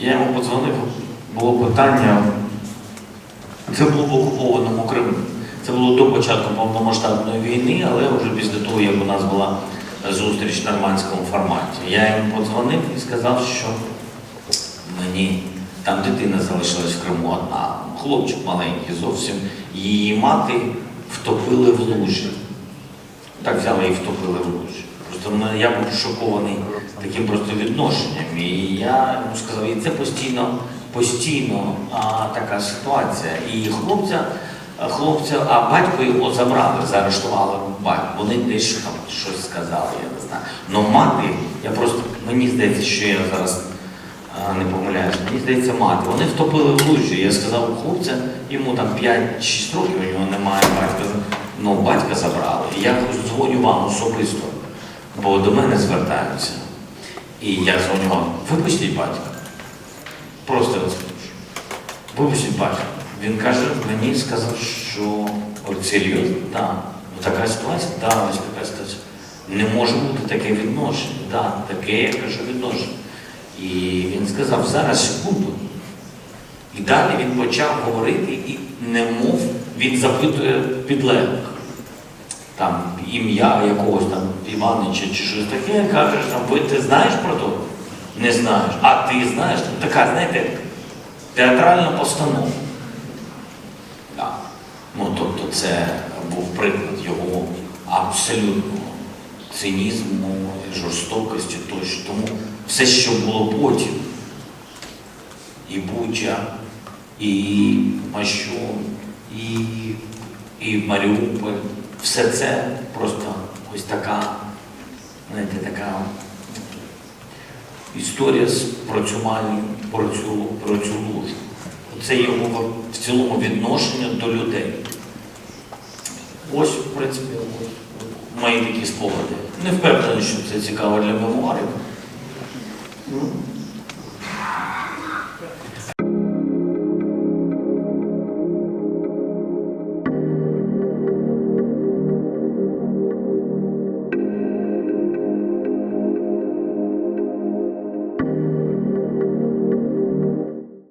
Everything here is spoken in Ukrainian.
Я йому подзвонив, було питання. Це було в окупованому Криму. Це було до початку повномасштабної війни, але вже після того, як у нас була зустріч в нормандському форматі. Я йому подзвонив і сказав, що мені там дитина залишилась в Криму одна, хлопчик маленький зовсім. Її мати втопили в лужі. Так взяли і втопили в лужі. Просто я був шокований таким просто відношенням. І я йому сказав, і це постійно, постійно а, така ситуація. І хлопця, хлопця, а батько його забрали, заарештували батько. Вони десь там щось сказали, я не знаю. Но мати, я просто, мені здається, що я зараз не помиляюсь, мені здається, мати. Вони втопили в лужі. Я сказав хлопця, йому там 5-6 років, у нього немає батька. Ну, батька забрали. І Я дзвоню вам особисто, бо до мене звертаються. І я дзвоню вам, випустіть батька. Просто скажу. Випустіть батька. Він каже, мені сказав, що серйозно. Да. Така ситуація, да, ось така ситуація. Не може бути таке відношення, да, таке, я кажу, відношення. І він сказав, зараз секунду. І далі він почав говорити, і немов він запитує підлеглих. Там ім'я якогось там Іванича чи щось таке, кажеш, там, ви ти знаєш про то? Не знаєш. А ти знаєш? Така, знаєте, театральна постанова. Да. Ну, тобто це був приклад його абсолютного цинізму, жорстокості тощо. Тому все, що було потім, і Буча, і Мащун, і, і Маріуполь, все це просто ось така, знаєте, така історія про цю малі, про цю, про цю лужу. Це його в цілому відношення до людей. Ось, в принципі, мої такі спогади. Не впевнений, що це цікаво для мемуарів.